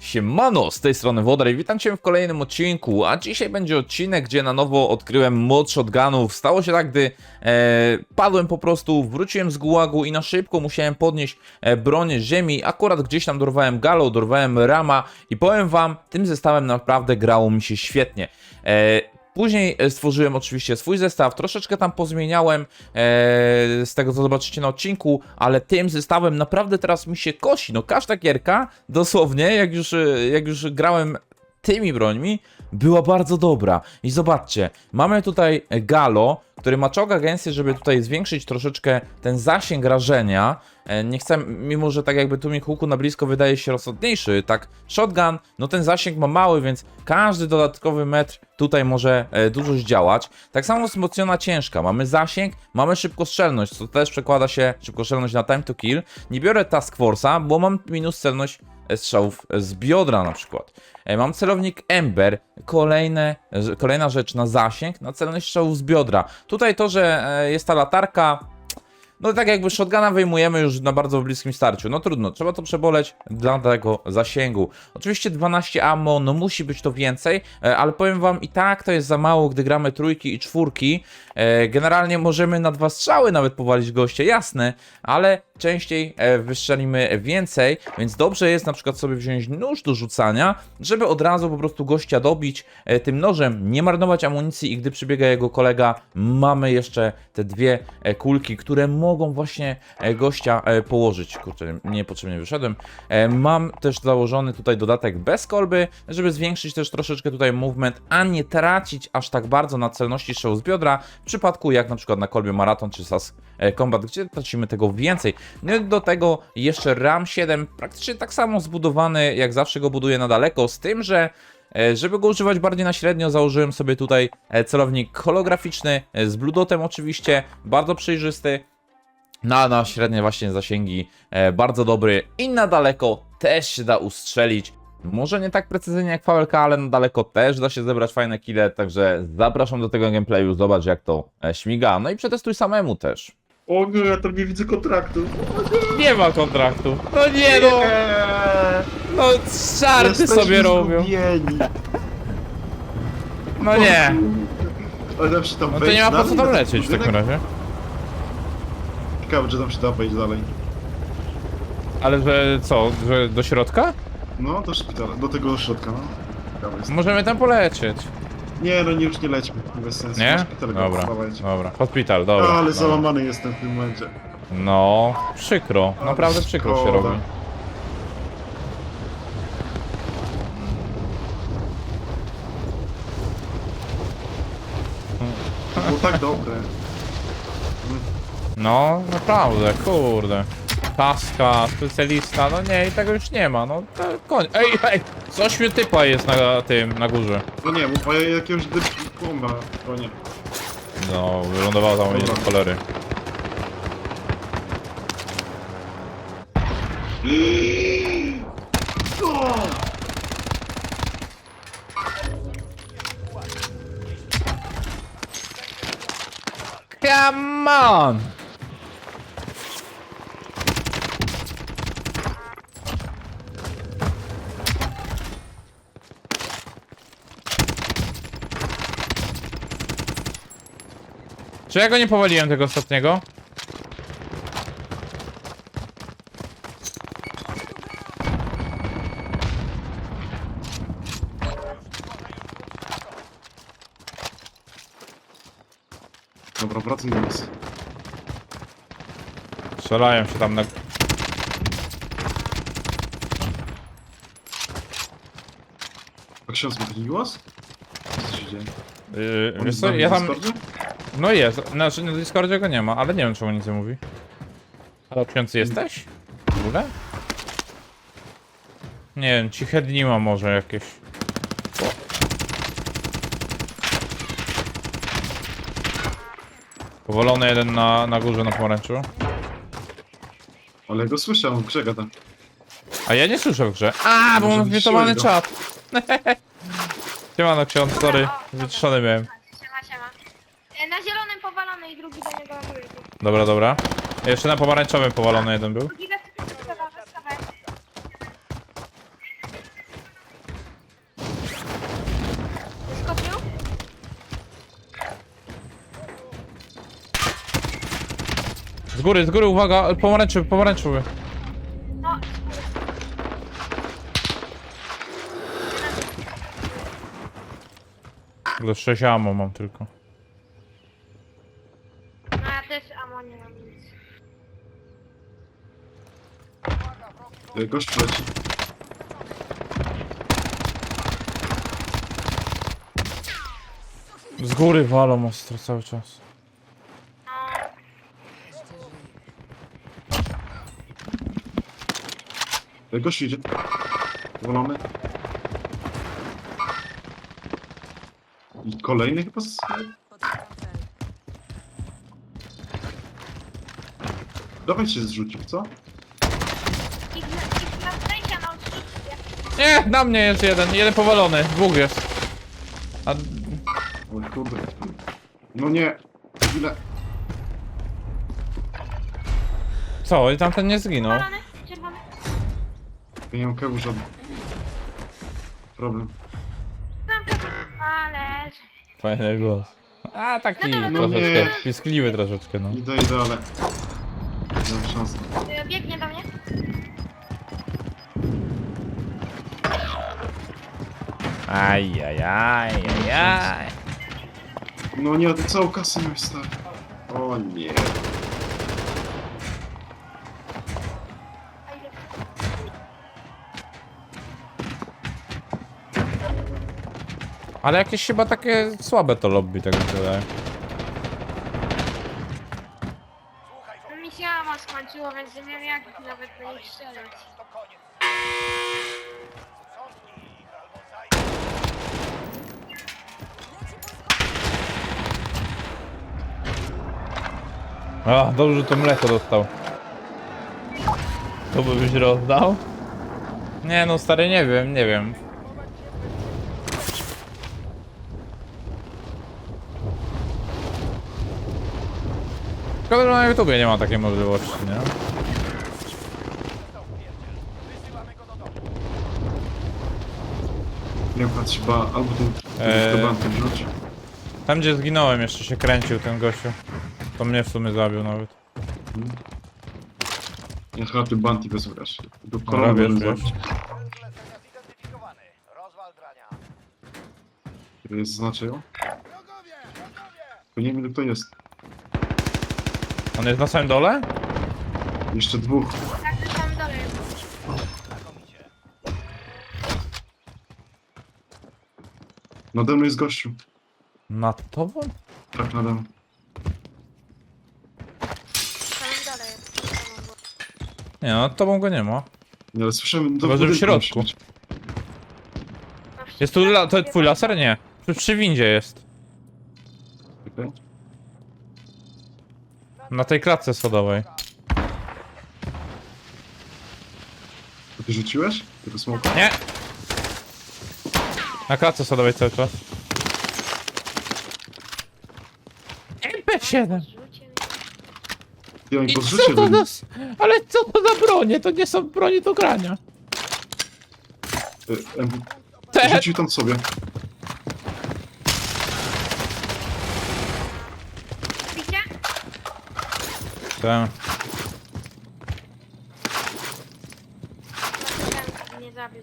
Siemano, z tej strony Wodar i witam Cię w kolejnym odcinku, a dzisiaj będzie odcinek, gdzie na nowo odkryłem mod shotgunów. Stało się tak, gdy e, padłem po prostu, wróciłem z gułagu i na szybko musiałem podnieść e, broń z ziemi. Akurat gdzieś tam dorwałem Galo, dorwałem Rama i powiem Wam, tym zestawem naprawdę grało mi się świetnie. E, Później e, stworzyłem oczywiście swój zestaw, troszeczkę tam pozmieniałem e, z tego co zobaczycie na odcinku, ale tym zestawem naprawdę teraz mi się kosi. No każda gierka, dosłownie, jak już, e, jak już grałem tymi brońmi, była bardzo dobra. I zobaczcie, mamy tutaj Galo, który ma czołg agencję, żeby tutaj zwiększyć troszeczkę ten zasięg rażenia. E, Nie chcę, mimo że tak jakby tu mi huku na blisko wydaje się rozsądniejszy, tak shotgun, no ten zasięg ma mały, więc każdy dodatkowy metr tutaj może e, dużo zdziałać. Tak samo wzmocniona ciężka, mamy zasięg, mamy szybkostrzelność, co też przekłada się szybkostrzelność na time to kill. Nie biorę task force'a, bo mam minus celność strzałów z biodra na przykład. E, Mam celownik Ember, kolejne, kolejna rzecz na zasięg, na celność strzałów z biodra. Tutaj to, że e, jest ta latarka, no tak jakby shotguna wyjmujemy już na bardzo bliskim starciu. No trudno, trzeba to przeboleć dla tego zasięgu. Oczywiście 12 ammo, no musi być to więcej, e, ale powiem wam i tak to jest za mało, gdy gramy trójki i czwórki. Generalnie możemy na dwa strzały nawet powalić goście, jasne, ale częściej e, wystrzelimy więcej, więc dobrze jest na przykład sobie wziąć nóż do rzucania, żeby od razu po prostu gościa dobić e, tym nożem, nie marnować amunicji i gdy przybiega jego kolega, mamy jeszcze te dwie e, kulki, które mogą właśnie gościa położyć. Kurczę, niepotrzebnie wyszedłem. Mam też założony tutaj dodatek bez kolby, żeby zwiększyć też troszeczkę tutaj movement, a nie tracić aż tak bardzo na celności strzału z biodra, w przypadku jak na przykład na kolbie maraton czy SAS Combat, gdzie tracimy tego więcej. No do tego jeszcze RAM 7, praktycznie tak samo zbudowany, jak zawsze go buduję na daleko, z tym, że e, żeby go używać bardziej na średnio, założyłem sobie tutaj e, celownik holograficzny e, z bludotem oczywiście, bardzo przejrzysty. Na, na średnie właśnie zasięgi bardzo dobry i na daleko też się da ustrzelić. Może nie tak precyzyjnie jak VLK, ale na daleko też da się zebrać fajne kile, także zapraszam do tego gameplayu, zobacz jak to śmiga, no i przetestuj samemu też. O nie, ja tam nie widzę kontraktu. Nie ma kontraktu. No nie no, Eee, no żarty jesteśmy sobie robią. zgubieni. No nie. Ale tam się tam No to wejść nie ma po dalej co na tam ten lecieć w budynek? takim razie. Ciekawe, czy tam się da wejść dalej. Ale że co, że do środka? No, do szpitala, do tego środka, no. Ciekawe jest. Możemy tam polecieć. Nie, no nie, już nie lećmy, bez sensu. Nie? Go Dobra, dobra. Hospital, dobra. Ale dobra. załamany jestem w tym momencie. No, przykro. Naprawdę przykro się Szkoda. robi. To było tak dobre. No, naprawdę, kurde. Taska, specjalista, no nie, i tego już nie ma, no to koń. Ej, ej, coś mi typa jest na tym, na górze. No nie, bo ja jakiegoś dyploma, to nie. No, wylądowało tam mnie Dobra. cholery. Come on! Czy ja go nie powaliłem tego ostatniego? Dobra, wracam do nas. Strzelają się tam na... A ksiądz ma taki głos? Co się dzieje? Yy, On wiesz co, nami ja na tam... Discordzie? No jest, znaczy na Discordzie go nie ma, ale nie wiem czemu nic nie mówi. Ale ksiądz jesteś? W ogóle? Nie wiem, ciche dni ma może jakieś. Powolony jeden na, na górze na pomarańczu. Ale go słyszę, on grze gada. A ja nie słyszę w grze. A, bo Może mam zwietowany wyciszyłeś czat. Siemano ksiądz, sorry. Wyciszony miałem. Dobra, dobra. Jeszcze na pomarańczowym powalony jeden był. Z góry, z góry, uwaga, pomarańczowy, pomarańczowy. No, Do 6 ammo mam tylko. Ja też amo nie mam nic. Gość leci. Z góry walą ostro cały czas. No, E, Gość idzie. Wolony. I kolejny chyba z... Dawaj się zrzucił, co? ich, ich na na odrzucie. Nie, na mnie jest jeden, jeden powalony, dwóch jest. A O kurde. No nie. Ile? co, i tamten nie zginął? Balony, czerwony. Ja nie mam kewu żadnych. Problem. Tam czerwony. Ale... Fajny głos. A, taki No troszeczkę, nie. piskliwy troszeczkę, no. Idę, idę, ale... Szansy. y, Biegnie do mnie. Aj, aj, aj, aj, aj. No nie, ty całą kasę miałeś stary. O nie. A ile? Ale jakieś chyba takie słabe to lobby, tak mi się wydaje. Mi się amo wiem jak nawet do nich strzelać. A, dobrze, że to mleko dostał. To by byś rozdał? Nie no, stary, nie wiem, nie wiem. Szkoda, że na YouTubie nie ma takiej możliwości, nie? Nie wiem, patrz, chyba albo ten... Eee. Eee... Bankiem. Tam gdzie zginąłem jeszcze się kręcił ten gościu. To mnie w sumie zabił nawet. Ja chyba ty Banti wezmę Do Dobra, korony wiesz, będę wiesz. zrobić. Zlecenia zidentyfikowany. Rozwal drania. Jest znaczy ją? Tylko nie wiem, ile to jest. On jest na samym dole? Jeszcze dwóch. Tak, tam dole jest. Nade mną jest gościu. Nad tobą? Tak, nade mną. Dole jest. Było. Nie, nad tobą go nie ma. Nie, ale słyszałem... Chyba, że w budynku środku. musi być. No, Jest tu la to twój laser? Nie. Przy, przy windzie jest. Okej. Na tej klatce schodowej. To ty rzuciłeś? Tego smoka? Nie! Na klatce schodowej cały czas. MP7! Rzucie mnie. Ja mi I co to za... Ale co to za bronie? To nie są broni do grania. E, em, Te... Rzucił tam sobie. Te... Ten nie zabił,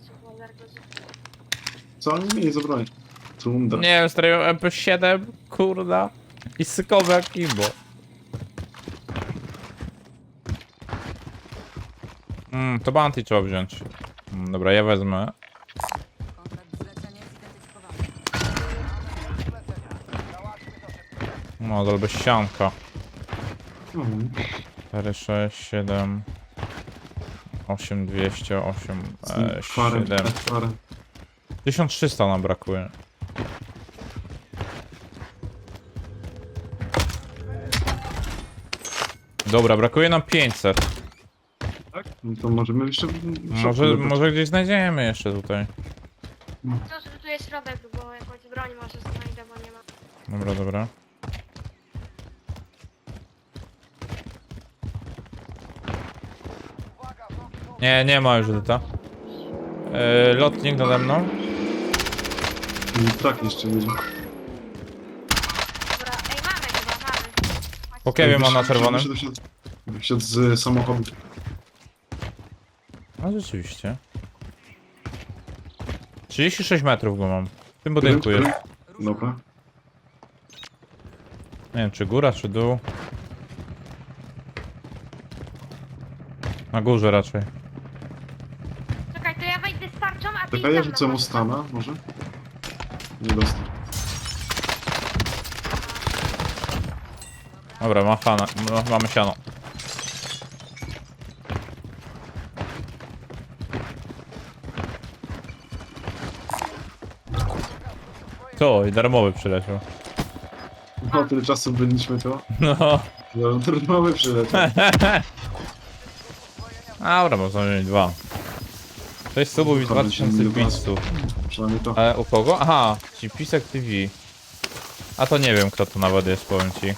co oni mnie nie zabrali? Tundra. Nie wiem, stary MP7, kurda. I sykowe jak kimbo. Mm, to bounty trzeba wziąć. Mm, dobra, ja wezmę. Kontrakt zlecenia zidentyfikowany. No, to bez ścianka. Mhm. 4, 6, 7, 8, 200, 8, e, Farem, 7. farem. 1300 nam brakuje. Dobra, brakuje nam 500. Tak? No to możemy jeszcze... Może, może gdzieś znajdziemy jeszcze tutaj. Co, że tu jest środek, bo jakąś broń może znajdę, bo nie ma. Dobra, dobra. Nie, nie ma już Edyta. E, lotnik nade mną. I Tak jeszcze jedzie. Dobra, ej, mamy chyba, mamy. Po kiewie mam na czerwonym. wyszedł. Wsiadł z samochodu. No rzeczywiście. 36 metrów go mam. W tym budynku jest. Dobra. Nie wiem, czy góra, czy dół. Na górze raczej. Czekaj, to ja wejdę z tarczą, a ty Czekaj, ja rzucę mu stana, może? Nie dostał. Dobra, ma fana, ma, mamy siano. To i darmowy przyleciał. No, tyle czasu byliśmy to. No. Darmowy przyleciał. Dobra, można wziąć dwa. 6 subów i Dobra, 2500. Przynajmniej to. Ale u kogo? Aha, ci Pisek TV. A to nie wiem kto to nawet jest, powiem ci.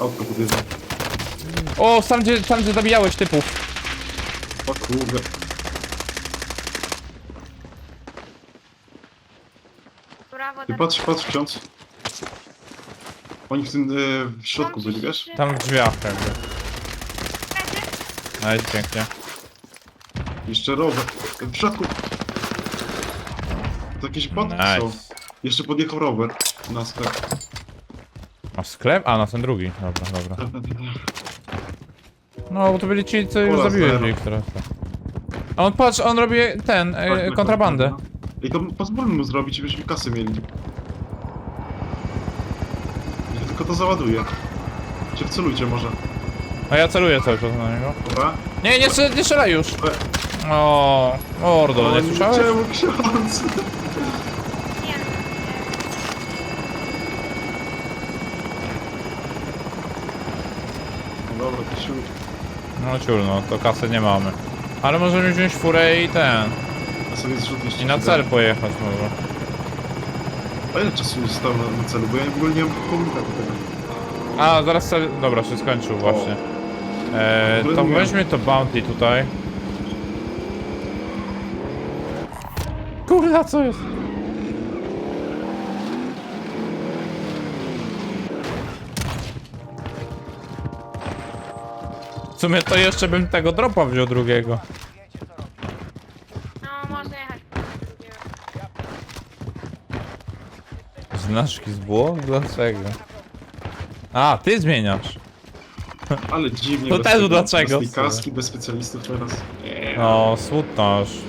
Autko podjeżdża. O, tam gdzie, tam gdzie zabijałeś typów. O kurde. Brawo, Ty patrz, patrz ksiądz. Oni w tym e, w środku byli, wiesz? Tam w drzwiach jakby. Leży. No jest pięknie. Jeszcze rower. W środku. To jakieś podki są. Nice. Jeszcze podjechał rower na sklep. A sklep? A, na ten drugi. Dobra, dobra. No, bo to byli ci, co już Pola zabiłeś zero. ich teraz. A on patrz, on robi ten, e, kontrabandę. I to pozwólmy mu zrobić, żebyśmy kasy mieli. Ja tylko to załaduję. Cię wcelujcie może. A ja celuję cały czas na niego. Dobra? Nie, nie, strzel- nie strzelaj już! E, O, mordo, nie słyszałeś? Czemu ksiądz? No dobra, to się... No ciul, no, to kasy nie mamy. Ale możemy wziąć furę i ten. Ja sobie zrzut jeszcze I na cel pojechać może. A ile czasu zostało na, na celu? Bo ja w ogóle nie mam komunikatu tego. A, zaraz cel... Dobra, się skończył właśnie. E, to weźmy to bounty tutaj. Kurwa, co jest? W sumie to jeszcze bym tego dropa wziął drugiego. No, można jechać. po drugiego. Znaczki z błąd? Dlaczego? A, ty zmieniasz. Ale dziwnie. To bez też tego- dlaczego? Bez tej kaski, bez specjalistów teraz. No, smutnoż. No.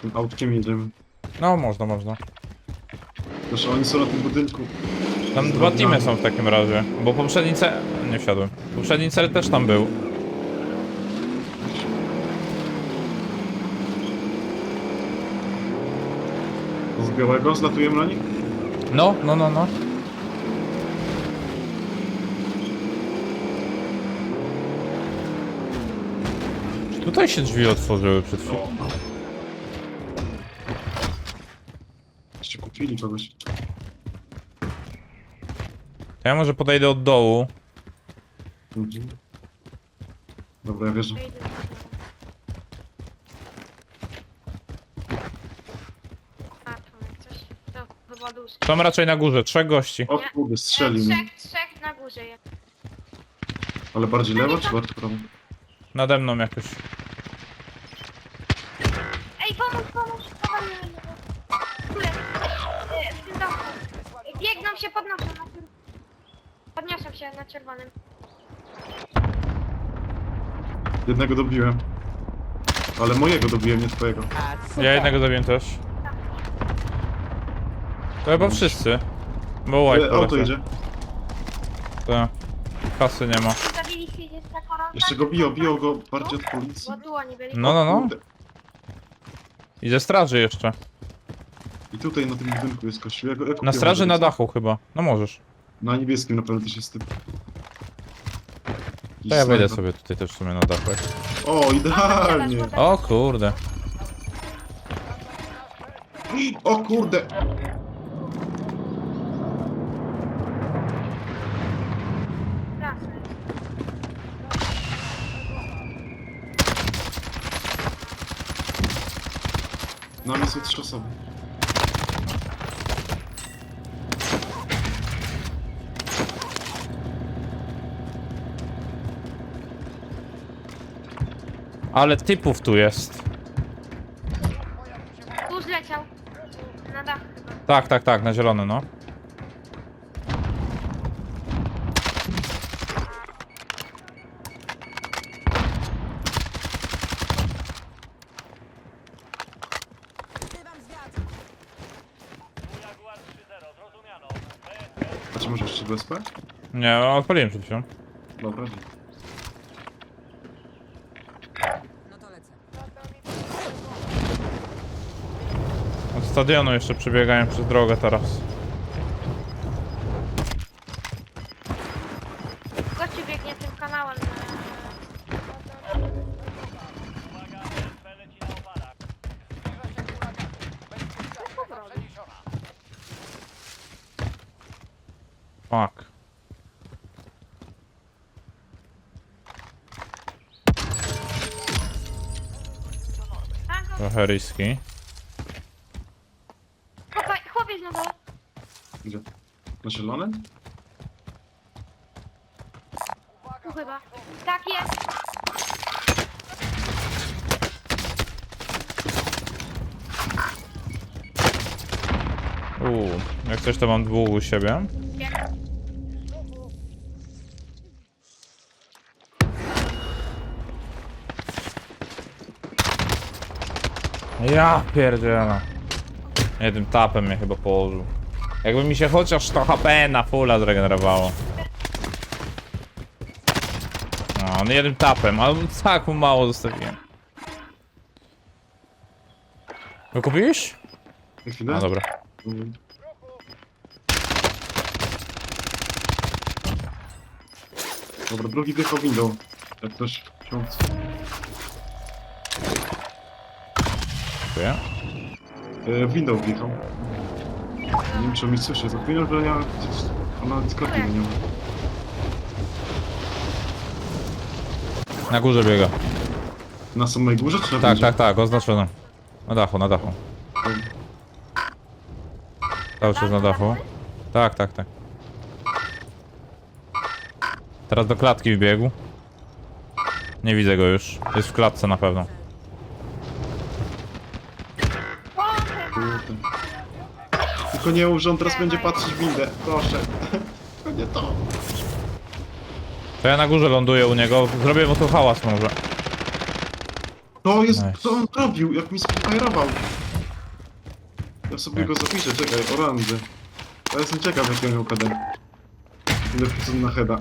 Tym autkiem jedziemy. No, można, można. Proszę, oni są na tym budynku. Tam dwa teamy są w takim razie. Bo poprzedni cel... Nie wsiadłem. Poprzedni cel też tam był. Z białego zlatujemy na nich? No, no, no, no. Czy tutaj się drzwi otworzyły przed chwilą? Kupili kogoś. To ja może podejdę od dołu. Mhm. Dobra, ja wierzę. Jak coś. To chyba. Są raczej na górze, trzech gości. O kurde, strzelił mi. Trzech, trzech na górze jest. Ale bardziej lewo czy bardziej prawo? Nade mną jakoś. Jednego dobiłem. Ale mojego dobiłem, nie twojego. Ja jednego zabiłem też. To chyba wszyscy. Bo E, white auto jedzie. To. Kasy nie ma. Jeszcze go biją, biją go bardziej od policji. Byli. No, no, no. Kurde. I ze straży jeszcze. I tutaj na tym budynku jest kościół. Ja go, ja Na straży na dachu chyba. No możesz. Na niebieskim na pewno też jest typ. To ja wejdę sobie tutaj też w sumie na dachach. O, idealnie. O kurde. O kurde. No, na mnie są trzy osoby. Ale typów tu jest. Tu zleciał. Na dach chyba. Tak, tak, tak, na zielony, no. Wzywam zwiat. Jaguar 3-0, zrozumiano. A czy możesz jeszcze BSP? Nie, odpaliłem przed chwilą. Dobra, stadionu jeszcze przebiegają przez drogę teraz. Gościu biegnie tym kanałem. e, Uwaga, BSP leci na oparach. Zbliża się huragan. Bezpieczna przeniesiona. Fuck. Tango. Trochę riski. Chłopa- Chłopiec na dole. Gdzie? Na zielony? Tu chyba. Tak jest. Uuu, jak coś to mam dwóch u siebie. Ja pierdzielę. Jednym tapem mnie chyba położył. Jakby mi się chociaż to HP na fulla zregenerowało. No, on jednym tapem, ale tak mu mało zostawiłem. Wykupiłeś? No dobra. Dobra, drugi wjechał window. Jak ktoś chciał... Dziękuję. E, window wjechał. Nie wiem, czy on mi słyszy. Zapomniał, że ja... Ona Discordzie nie ma. Na górze biega. Na samej górze, czy na Tak, tak, tak, oznaczone. Na dachu, na dachu. Cały czas na dachu. Tak, tak, tak. Teraz do klatki wbiegł. Nie widzę go już. Jest w klatce na pewno. Kurde. Tylko nie mów, że on teraz będzie patrzeć w windę. Proszę. Tylko nie to. To ja na górze ląduję u niego. Zrobię mu tu hałas może. To jest... Nice. Co on robił? Jak mi spajerował. Ja sobie go zapiszę, czekaj, oranży. Ja jestem ciekaw, jaki on miał KD. Ile procent na heada.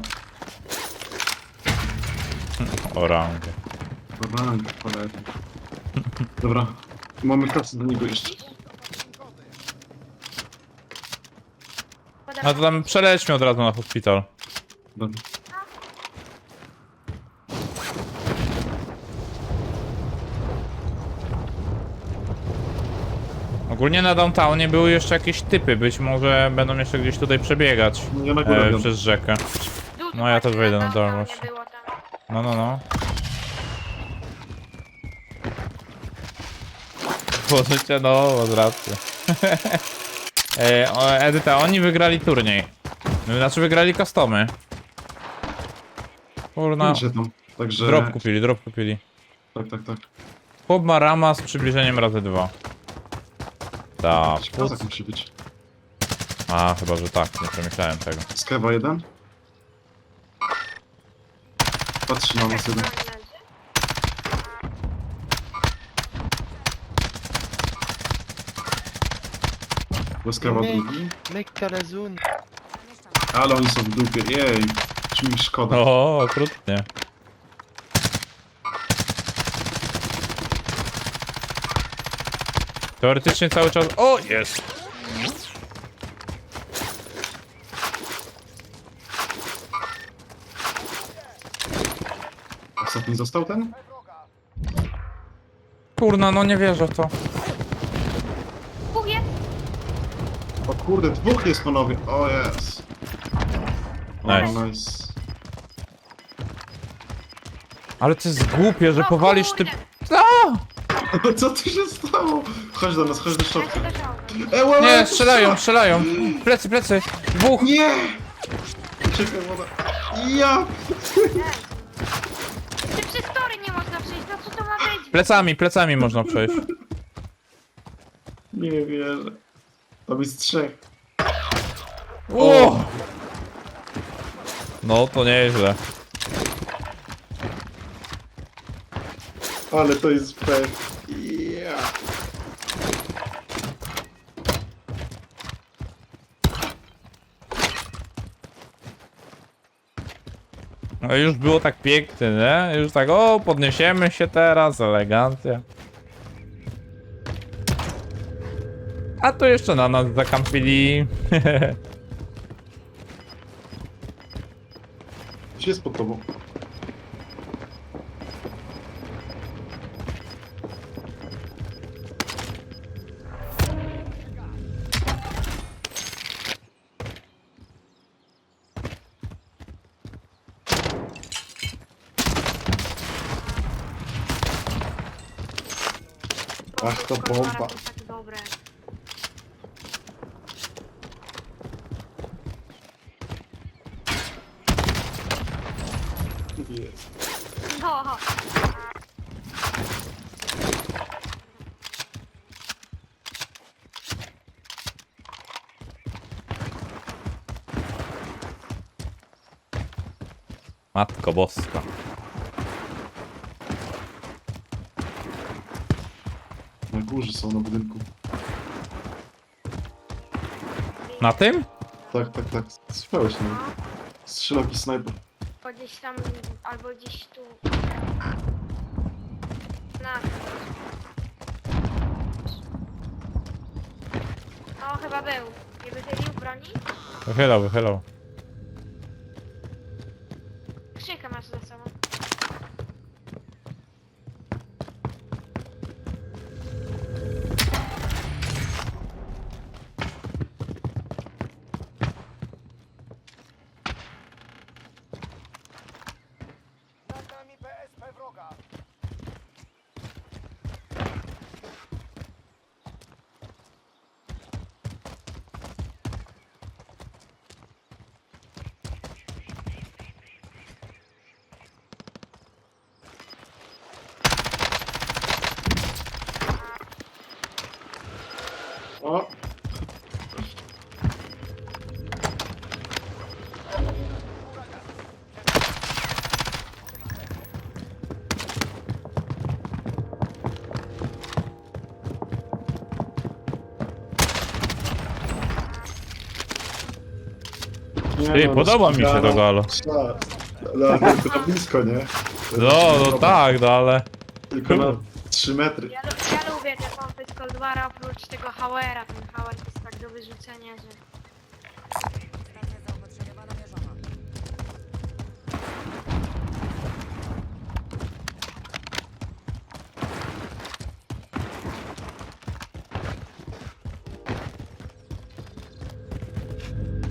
O rangę. Orange, cholera. Dobra, mamy kasę do niego jeszcze. No to tam przelećmy od razu na hospital. Ogólnie na downtownie były jeszcze jakieś typy. Być może będą jeszcze gdzieś tutaj przebiegać. No ja na górę E, przez rzekę. Dół No, ja też wejdę na tam właśnie. No, no, no. Możecie, no, od racji. E, o, Edyta, oni wygrali turniej. Znaczy wygrali customy. Kurna. Tam. Także... Drop kupili, drop kupili. Tak, tak, tak. Chłop ma rama z przybliżeniem razy dwa. Tak. Kozak musi być. A, chyba, że tak, nie przemyślałem tego. Skewa jeden. Patrzy na nas jeden. Skewa drugi. Mekka la zone. Zamieszczam. Ale oni są w dupie, jej. Czy mi szkoda. O, okrutnie. Teoretycznie cały czas... O, jest! Ostatni został ten? Kurna, no nie wierzę w to. Kurde, dwóch jest panowie. O jest. O, Nice. nice. Ale to jest głupie, że powalisz ty... kurde. A! Co tu się stało? Chodź do nas, chodź do środka. E, łe, łe, Nie, strzelają, strzela. strzelają. Plecy, plecy. Dwóch. Nie! Czekaj, woda. Ja! Czy przez tory nie można przejść? No co to ma być? Plecami, plecami można przejść. Nie wierzę. To jest trzech. O! No to nieźle. Ale to jest pech. Ja. No już było tak pięknie, nie? Już tak, o, podniesiemy się teraz, elegancja. A tu jeszcze na nas zakampili. Gdzie jest pod tobą? Ach, to Kolora pompa. Jest. No, Matko boska. Na górze są na budynku. Na tym? Tak, tak, tak. Słyszałeś, no. Strzelał jakiś snajper. bo gdzieś tam, albo gdzieś tu. Na. No, chyba był. Nie wychylił broni? Wychylał, wychylał. Ty, podoba mi się to galo. Szlak. No, tylko na blisko, nie? No, no tak, no ale... Tylko na 3 metry. Ja, lu- ja lubię te pompy z Coldwara oprócz tego Hauera. Ten Hauer jest tak do wyrzucenia, że...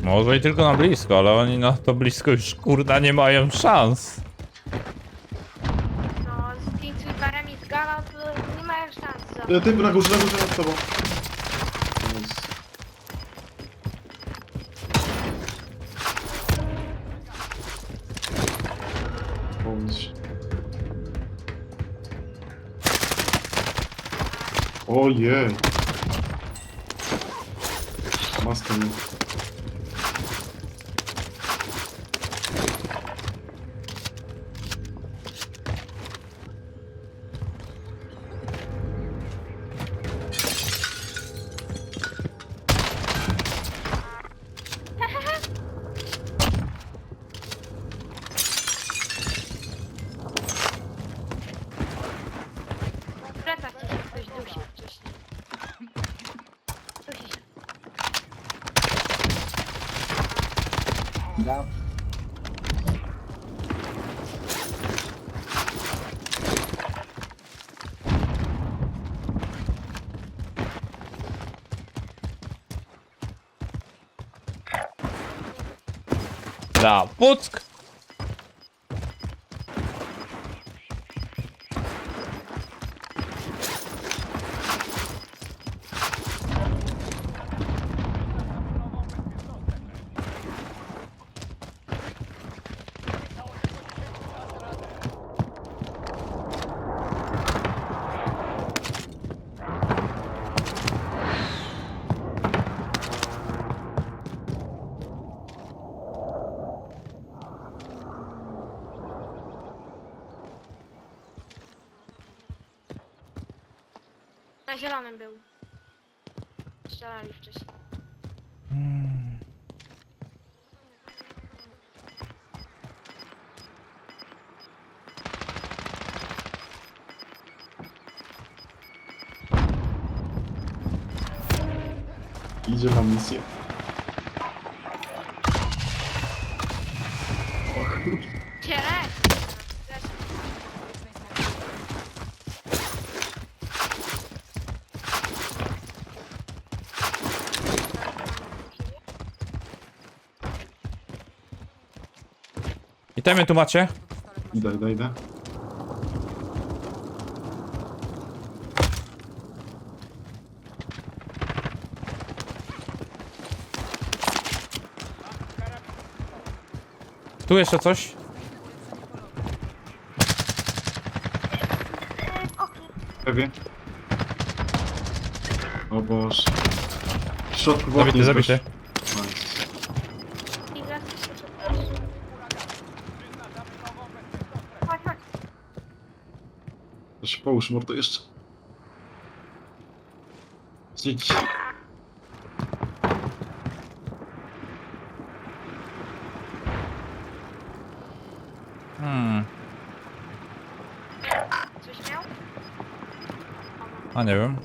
Może i tylko na blisko, ale oni na to blisko już kurda nie mają szans. No, z tymi sweeperami z Gala to nie mają szans. Za... E, Ty na górze, na górze nad tobą. Jest. Pomyśl. Ojej. Maska nie. W plecach ci się ktoś dusił wcześniej. Dusi się. Da, puck! Zielonym był. Strzelali wcześniej. Idzie na misję. I temy tu macie? Idę, idę, idę. Tu jeszcze coś? Prawie. O Boże. W środku w Zabity, zabity. gość. Nice. I zaraz Chodź, chodź. To się połóż mordo jeszcze. Zjedź. Hmm. Coś miał? A nie wiem.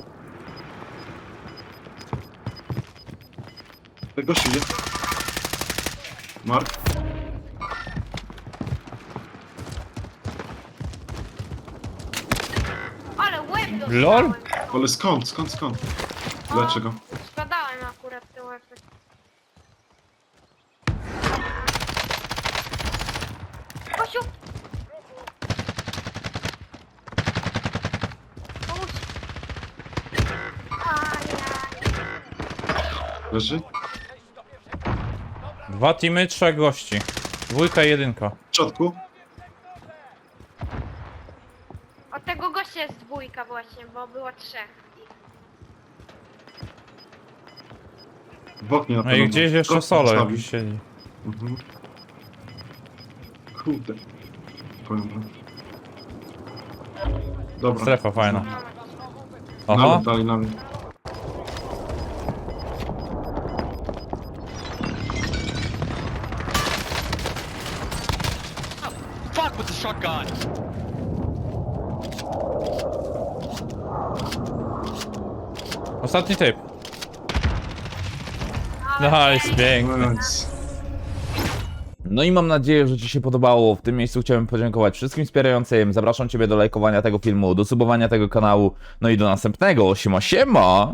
Gościu idzie. Mark. Lol? Ale skąd, skąd, skąd? Dlaczego? Spadałem akurat te łeby. Kościół! Pomóż! Ajaj. Leży? Dwa teamy, trzech gości. Dwójka i jedynka. W środku? Gościa jest dwójka właśnie, bo było trzech. W oknie na No pewno. i gdzieś jeszcze solo jakiś siedzi. Mhm. Kurde. Powiem wam. Dobra. Strefa fajna. Aha. Nalot dali na mnie. Fuck with the shotgun! Ostatni typ. Nice. Nice. No i mam nadzieję, że Ci się podobało. W tym miejscu chciałbym podziękować wszystkim wspierającym. Zapraszam Ciebie do lajkowania tego filmu, do subowania tego kanału. No i do następnego. Siema, siema!